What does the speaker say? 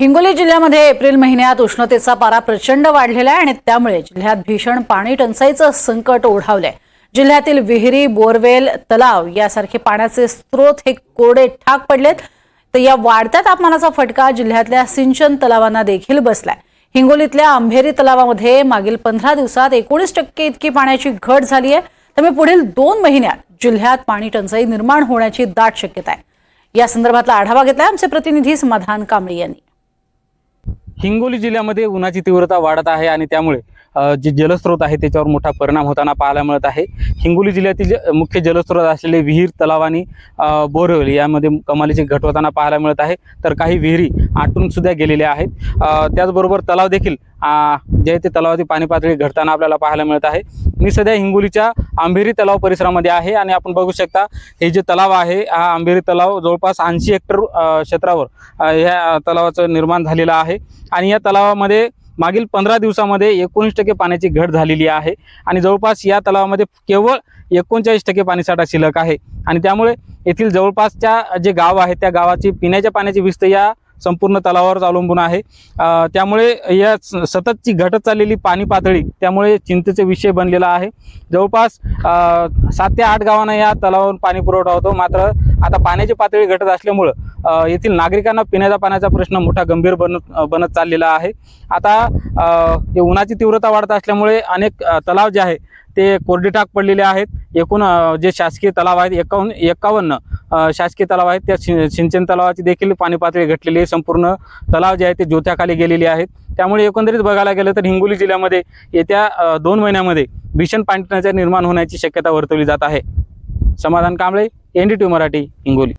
हिंगोली जिल्ह्यामध्ये एप्रिल महिन्यात उष्णतेचा पारा प्रचंड वाढलेला आहे आणि त्यामुळे जिल्ह्यात भीषण पाणी टंचाईचं संकट ओढावलंय. जिल्ह्यातील विहिरी बोरवेल तलाव यासारखे पाण्याचे स्रोत हे कोरडे ठाक पडलेत. तर या वाढत्या तापमानाचा फटका जिल्ह्यातल्या सिंचन तलावांना देखील बसलाय. हिंगोलीतल्या अंभेरी तलावामध्ये मागील पंधरा दिवसात एकोणीस टक्के इतकी पाण्याची घट झाली आहे. त्यामुळे पुढील दोन महिन्यात जिल्ह्यात पाणी टंचाई निर्माण होण्याची दाट शक्यता आहे. या संदर्भातला आढावा घेतलाय आमचे प्रतिनिधी समाधान कांबळे यांनी. हिंगोली जिल्ह्यामध्ये उन्हाची तीव्रता वाढत आहे आणि त्यामुळे जे जलस्रोत आहे त्याच्यावर मोठा परिणाम होताना पाहायला मिळत आहे. हिंगोली जिल्ह्यातील मुख्य जलस्रोत असलेले विहीर तलाव आणि बोरवेल यामध्ये कमालीचे घट होताना पाहायला मिळत आहे. तर काही विहिरी आटून सुद्धा गेलेल्या आहेत. त्याचबरोबर तलाव देखील जे आहे ते तलावाची पाणी पातळी घटताना आपल्याला पाहायला मिळत आहे. मी सध्या हिंगोलीच्या आंबेरी तलाव परिसरामध्ये आहे आणि आपण बघू शकता हे जे तलाव आहे हा आंबेरी तलाव जवळपास ऐंशी हेक्टर क्षेत्रावर ह्या तलावाचं निर्माण झालेलं आहे. आणि या तलावामध्ये मागील पंधरा दिवसामध्ये एकोणीस टक्के पाण्याची घट झालेली आहे. आणि जवळपास या तलावामध्ये केवळ एकोणचाळीस टक्के पाणीसाठा शिल्लक आहे. आणि त्यामुळे येथील जवळपासच्या जे गाव आहे त्या गावाची पिण्याच्या पाण्याची विस्त या संपूर्ण तलावावरच अवलंबून आहे. त्यामुळे या स- सततची घटत चाललेली पाणी पातळी त्यामुळे चिंतेचे विषय बनलेला आहे. जवळपास सात ते आठ गावांना या तलावावरून पाणी पुरवठा होतो. मात्र आता पाण्याची पातळी घटत असल्यामुळं येथील नागरिकांना पिण्याच्या पाण्याचा प्रश्न मोठा गंभीर बनत बनत चाललेला आहे. आता हे उन्हाची तीव्रता वाढत असल्यामुळे अनेक तलाव जे आहे ते कोरडेटाक पडलेले आहेत. एकूण जे शासकीय तलाव आहेत एकावन्न एकावन्न शासकीय तलाव आहेत. त्या शि सिंचन तलावाची देखील पाणी पातळी घटलेली आहे. संपूर्ण तलाव जे आहे ते जोत्याखाली गेलेले आहेत. त्यामुळे एकंदरीत बघायला गेलं तर हिंगोली जिल्ह्यामध्ये येत्या दोन महिन्यामध्ये भीषण पाणी निर्माण होण्याची शक्यता वर्तवली जात आहे. Samadhan Kamble N D Marathi Hingoli.